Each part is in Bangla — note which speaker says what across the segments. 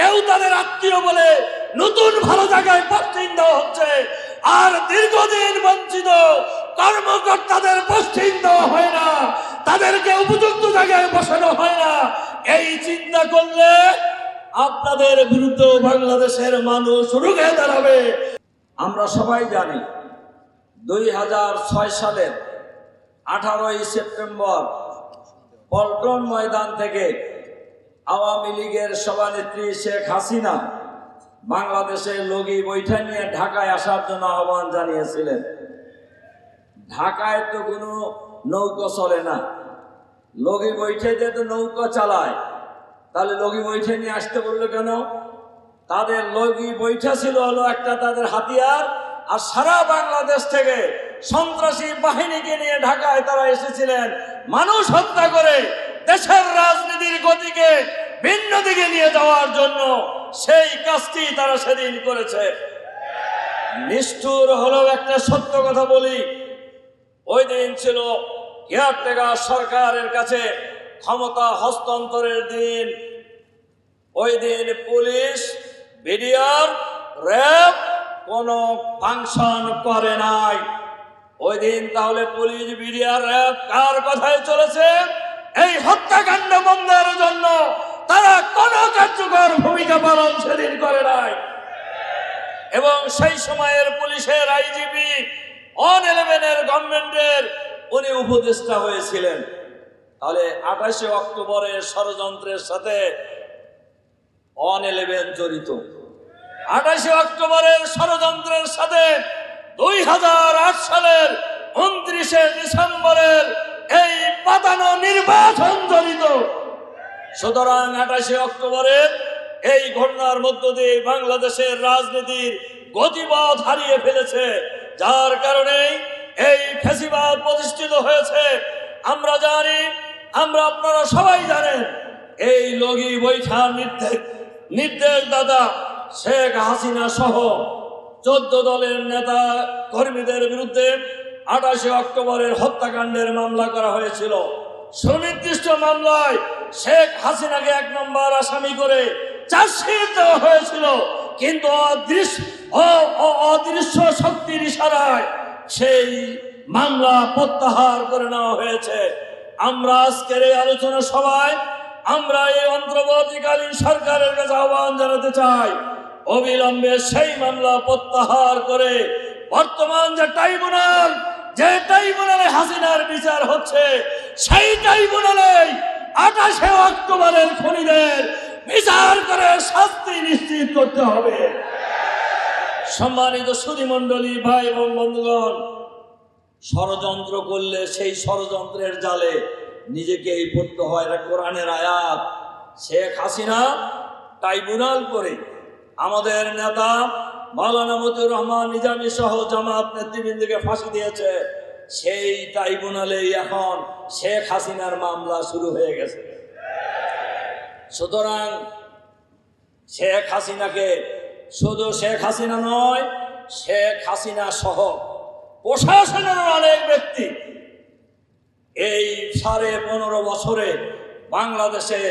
Speaker 1: কেউ তাদের আত্মীয় বলে নতুন ভালো জায়গায় পোস্টিং দেওয়া হচ্ছে। আর দীর্ঘদিন বঞ্চিত কর্মকর্তাদের পোস্টিং দেওয়া হয় না। তাদেরকে উপযুক্ত জায়গায় বসানো হয় না। এই চিন্তা করলে আপনাদের বিরুদ্ধে বাংলাদেশের মানুষ রুখে দাঁড়াবে।
Speaker 2: আমরা সবাই জানি, দুই হাজার ছয় সালের আঠারোই সেপ্টেম্বর পল্টন ময়দান থেকে আওয়ামী লীগের সভানেত্রী শেখ হাসিনা বাংলাদেশের লগি বৈঠা নিয়ে ঢাকায় আসার জন্য আহ্বান জানিয়েছিলেন। ঢাকায় তো কোনো নৌকো চলে না। লগি বৈঠে যে তো নৌকো চালায়। তাহলে লগি বৈঠে নিয়ে আসতে বলল কেন? তাদের লগি বৈঠা ছিল হলো একটা তাদের হাতিয়ার আর সারা বাংলাদেশ থেকে সন্ত্রাসী বাহিনীকে নিয়ে ঢাকায় তারা এসেছিলেন। মানুষ হত্যা করে দেশের রাজনীতির গতিকে ভিন্ন দিকে নিয়ে যাওয়ার জন্য সেই কাজটি তারা সেদিন করেছে। নিষ্ঠুর হলেও একটা সত্য কথা বলি, ওই দিন ছিল কেয়ারটেকার সরকারের কাছে ক্ষমতা হস্তান্তরের দিন। ওই দিন পুলিশ, বিডিআর, র্যাব কোনো ফাংশন করে নাই। ওই দিন তাহলে পুলিশ, বিডিআর, র্যাব কার কথায় চলেছে এই হত্যাকাণ্ড বন্ধের জন্য তারা কোনো কার্যকর ভূমিকা পালন সেদিন করে নাই। এবং সেই সময়ের পুলিশের আইজিপি অন ইলেভেনের গভর্নমেন্টের উনি উপদেষ্টা হয়েছিলেন। তাহলে আঠাশে অক্টোবরের ষড়যন্ত্রের সাথে অন ইলেভেন জড়িত। আঠাশে অক্টোবরের ষড়যন্ত্রের সাথে দুই হাজার আট সালের উনত্রিশে ডিসেম্বরের এই পাতানো নির্বাচন জড়িত। সুতরাং আঠাশে অক্টোবরের এই ঘটনার মধ্য দিয়ে বাংলাদেশের রাজনীতির গতিপথ হারিয়ে ফেলেছে। যার কারণে এই ফেসিবাদ প্রতিষ্ঠিত হয়েছে। আমরা জানি, আমরা আপনারা সবাই জানেন, এই লগি বৈঠার নির্দেশ নির্দেশ দাদা শেখ হাসিনা সহ চোদ্দ দলের নেতা কর্মীদের বিরুদ্ধে আঠাশে অক্টোবরের হত্যাকাণ্ডের মামলা করা হয়েছিল। সুনির্দিষ্ট মামলায় শেখ হাসিনাকে এক নম্বর আসামি করে চার্জশিট দেওয়া হয়েছিল। কিন্তু অদৃশ্য অদৃশ্য শক্তির ইশারায় সেই মামলা প্রত্যাহার করে নেওয়া হয়েছে। আমরা আজকের এই আলোচনা সভায় আমরা এই অন্তর্বর্তীকালীন সরকারের কাছে আহ্বান জানাতে চাই। অবিলম্বে সেই মামলা প্রত্যাহার করে বর্তমান যে ট্রাইব্যুনাল, যে ট্রাইব্যুনালে হাসিনার বিচার হচ্ছে, সেই ট্রাইব্যুনালে আঠাশে অক্টোবরের খনিদের বিচার করে শাস্তি নিশ্চিত করতে হবে। সম্মানিত সুধীমণ্ডলী ভাই এবং বন্ধুগণ, ষড়যন্ত্র করলে সেই ষড়যন্ত্রের জালে নিজেকেই পড়তে হয় এটা কোরআনের আয়াত শেখ হাসিনা ট্রাইব্যুনাল করে আমাদের নেতা মাওলানা মতিউর রহমান নিজামী সহ জামাত নেতৃবৃন্দকে ফাঁসি দিয়েছে। সেই ট্রাইব্যুনালেই এখন শেখ হাসিনার মামলা শুরু হয়ে গেছে। সুতরাং শেখ হাসিনাকে শুধু শেখ হাসিনা নয়, শেখ হাসিনা সহ প্রশাসনের অনেক ব্যক্তি এই সাড়ে পনেরো বছরে বাংলাদেশে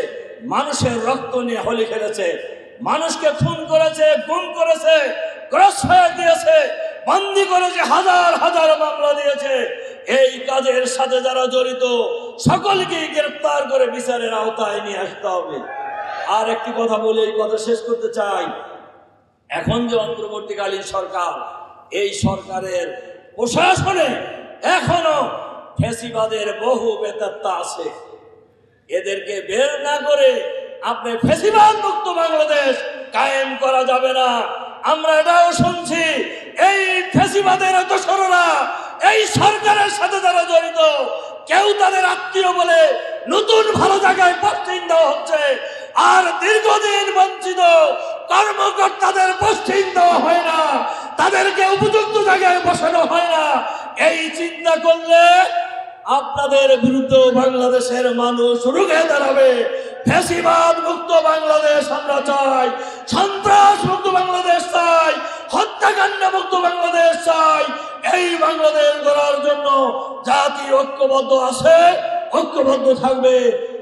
Speaker 2: মানুষের রক্ত নিয়ে হোলি খেলেছে, মানুষকে খুন করেছে, গুম করেছে ক্রসফায়ার দিয়েছে বন্দি করেছে, হাজার হাজার মামলা দিয়েছে। এই কাজের সাথে যারা জড়িত সকলকেই গ্রেপ্তার করে বিচারের আওতায় নিয়ে আসতে হবে। আর একটি কথা বলে এই কথা শেষ করতে চাই। এখন যে অন্তর্বর্তীকালীন সরকার, এই সরকারের প্রশাসনে এখনও ফেসিবাদের বহু বেতাত্তা আছে। এদেরকে বের না করে আপনি ফেসিবাদ মুক্ত বাংলাদেশ কায়েম করা যাবে না। আমরা এটাও শুনছি, এই ফেসিবাদের দোসররা এই সরকারের সাথে যারা জড়িত কেউ তাদের আত্মীয় বলে নতুন ভালো জায়গায় পোস্টিং দেওয়া হচ্ছে। আর দীর্ঘদিন বঞ্চিত কর্মকর্তাদের পোস্টিং দেওয়া হয় না। তাদেরকে উপযুক্ত জায়গায় বসানো হয় না। এই চিন্তা করলে আপনাদের বিরুদ্ধে বাংলাদেশের মানুষ রুখে দাঁড়াবে। ফেসিবাদ মুক্ত বাংলাদেশ আমরা চাই। সন্ত্রাস মুক্ত বাংলাদেশ চাই। হত্যাকাণ্ড মুক্ত বাংলাদেশ চাই। এই বাংলাদেশ জাতি ঐক্যবদ্ধ আছে ঐক্যবদ্ধ থাকবে।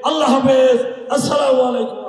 Speaker 2: আল্লাহ হাফেজ আসসালামু আলাইকুম।